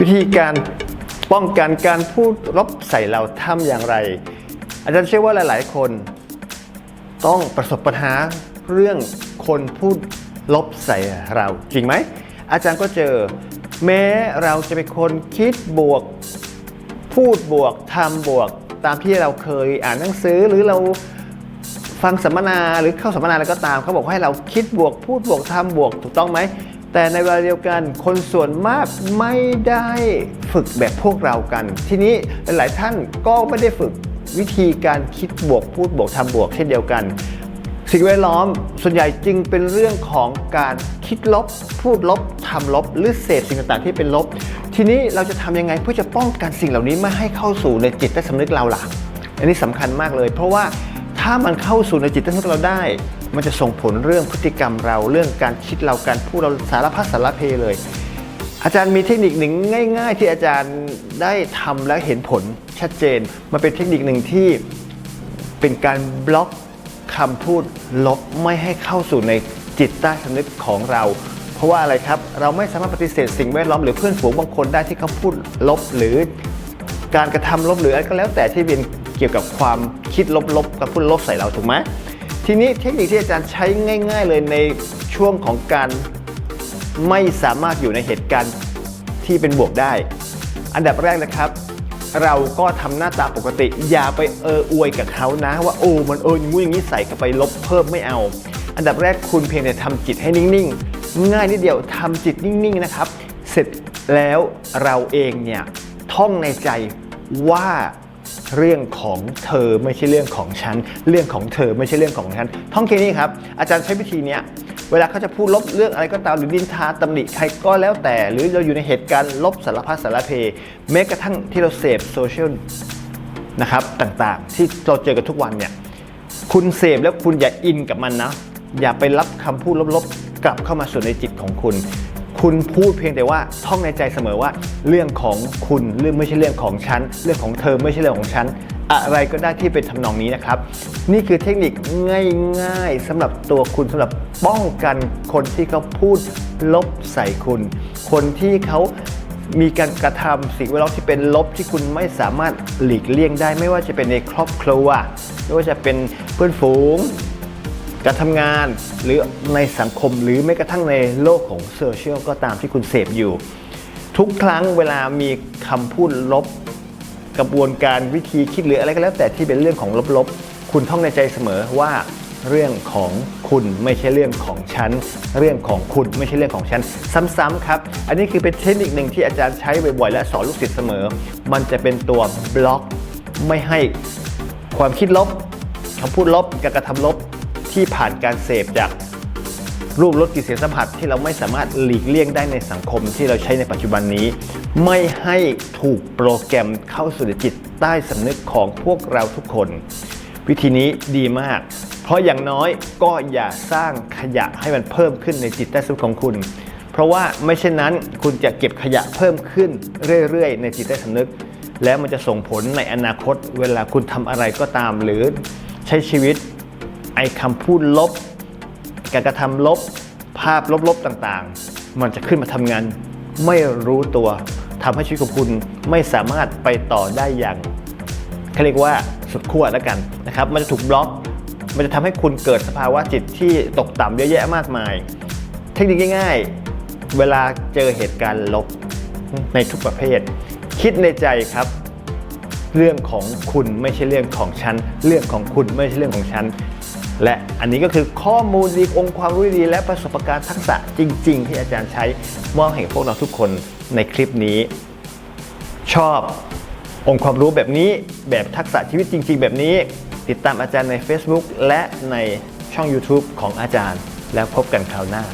วิธีการป้องกันการพูดลบใส่เราทำอย่างไร อาจารย์เชื่อว่าหลาย ๆ คน ต้องประสบปัญหาเรื่องคนพูดลบใส่เราจริงไหม อาจารย์ก็เจอ แม้เราจะเป็นคนคิดบวก พูดบวกทำบวกตามที่เราเคยอ่านหนังสือหรือเราฟังสัมมนาหรือเข้าสัมมนาอะไรก็ตามเขาบอกให้เราคิดบวกพูดบวกทำบวกถูกต้องไหม แต่ในเวลาเดียวกันคนส่วนมากไม่ได้ฝึกแบบพวกเรากัน ทีนี้หลายท่านก็ไม่ได้ฝึกวิธีการคิดบวกพูดบวกทำบวกเช่นเดียวกัน สิ่งแวดล้อมส่วนใหญ่จึงเป็นเรื่องของการคิดลบ พูดลบทำลบ หรือเสพสิ่งต่างๆที่เป็นลบ ทีนี้เราจะทำยังไงเพื่อจะป้องกันสิ่งเหล่านี้ไม่ให้เข้าสู่ในจิตใต้สำนึกเราล่ะ อันนี้สำคัญมากเลย เพราะว่าถ้ามันเข้าสู่ในจิตใต้สำนึกเราได้ มันจะส่งผลเรื่องพฤติกรรมเราเรื่องการคิดเราการพูดเราสารพัดสารเพเลย อาจารย์มีเทคนิคหนึ่งง่าย ๆ ที่อาจารย์ได้ทำและเห็นผลชัดเจน มันเป็นเทคนิคหนึ่งที่เป็นการบล็อกคำพูดลบไม่ให้เข้าสู่ในจิตใต้สำนึกของเรา เพราะว่าอะไรครับ เราไม่สามารถปฏิเสธสิ่งแวดล้อมหรือเพื่อนฝูงบางคนได้ที่เขาพูดลบหรือการกระทำลบหรืออะไรก็แล้วแต่ที่เป็นเกี่ยวกับความคิดลบๆกับพูดลบใส่เราถูกไหม ทีนี้เทคนิคที่อาจารย์ใช้ง่าย ๆ เลยในช่วงของการไม่สามารถอยู่ในเหตุการณ์ที่เป็นบวกได้ อันดับแรกนะครับ เราก็ทำหน้าตาปกติ อย่าไปเอออวยกับเขานะ ว่าโอ้มันเอออย่างงู้อย่างนี้ใส่เข้าไปลบเพิ่มไม่เอา อันดับแรกคุณเพียงแต่ทำจิตให้นิ่งๆ ง่ายนิดเดียวทำจิตนิ่งๆนะครับ เสร็จแล้วเราเองเนี่ยท่องในใจว่า เรื่องของเธอไม่ใช่เรื่องของฉัน เรื่องของเธอไม่ใช่เรื่องของฉัน ท่องแค่นี้ครับ อาจารย์ใช้วิธีเนี้ยเวลาเขาจะพูดลบเรื่องอะไรก็ตามหรือดินทาตำหนิใครก็แล้วแต่ หรือเราอยู่ในเหตุการณ์ลบสารพัดสารเพแม้กระทั่งที่เราเสพโซเชียลนะครับต่างๆ ที่เราเจอกันทุกวันเนี่ยคุณเสพแล้วคุณอย่าอินกับมันนะ อย่าไปรับคำพูดลบๆ กลับเข้ามาสู่ในจิตของคุณ คุณพูดเพียงแต่ว่าท่องในใจเสมอว่า เรื่องของคุณเรื่องไม่ใช่เรื่องของฉัน เรื่องของเธอไม่ใช่เรื่องของฉัน อะไรก็ได้ที่เป็นทำนองนี้นะครับ นี่คือเทคนิคง่ายๆสำหรับตัวคุณสำหรับป้องกันคนที่เขาพูดลบใส่คุณ คนที่เขามีการกระทำสิ่งแวดล้อมที่เป็นลบที่คุณไม่สามารถหลีกเลี่ยงได้ ไม่ว่าจะเป็นในครอบครัวไม่ว่าจะเป็นเพื่อนฝูง การทำงานหรือในสังคมหรือแม้กระทั่งในโลกของโซเชียลก็ตามที่คุณเสพอยู่ ทุกครั้งเวลามีคำพูดลบ กระบวนการวิธีคิดหรืออะไรก็แล้ว แต่ที่เป็นเรื่องของลบๆ คุณท่องในใจเสมอว่าเรื่องของคุณไม่ใช่เรื่องของฉัน เรื่องของคุณไม่ใช่เรื่องของฉัน ซ้ำๆครับ อันนี้คือเป็นเทคนิคหนึ่งที่อาจารย์ใช้บ่อยๆและสอนลูกศิษย์เสมอ มันจะเป็นตัวบล็อกไม่ให้ความคิดลบคำพูดลบการกระทำลบ ที่ผ่านการเสพจากรูปรสกลิ่นเสียงสัมผัสที่เราไม่สามารถหลีกเลี่ยงได้ในสังคมที่เราใช้ในปัจจุบันนี้ ไม่ให้ถูกโปรแกรมเข้าสู่จิตใต้สำนึกของพวกเราทุกคน วิธีนี้ดีมาก เพราะอย่างน้อยก็อย่าสร้างขยะให้มันเพิ่มขึ้นในจิตใต้สำนึกของคุณ เพราะว่าไม่เช่นนั้นคุณจะเก็บขยะเพิ่มขึ้นเรื่อยๆ ในจิตใต้สำนึก แล้วมันจะส่งผลในอนาคต เวลาคุณทำอะไรก็ตามหรือใช้ชีวิต ไอ้คำพูดลบ การกระทำลบ ภาพลบๆต่างๆ มันจะขึ้นมาทำงานไม่รู้ตัวทำให้ชีวิตของคุณไม่สามารถไปต่อได้อย่างเขาเรียกว่าสุดขั้วแล้วกันนะครับ มันจะถูกบล็อก มันจะทำให้คุณเกิดสภาวะจิตที่ตกต่ำเยอะแยะมากมาย เทคนิคง่ายๆ เวลาเจอเหตุการณ์ลบในทุกประเภท คิดในใจครับเรื่องของคุณไม่ใช่เรื่องของฉัน เรื่องของคุณไม่ใช่เรื่องของฉัน และอันนี้ก็คือข้อมูลดีองค์ความรู้ดีและประสบการณ์ทักษะจริง ๆ ที่อาจารย์ใช้มอบให้พวกเราทุกคนในคลิปนี้ ชอบองค์ความรู้แบบนี้แบบทักษะชีวิตจริง ๆ แบบนี้ ติดตามอาจารย์ใน Facebook และในช่อง YouTube ของอาจารย์ แล้วพบกันคราวหน้า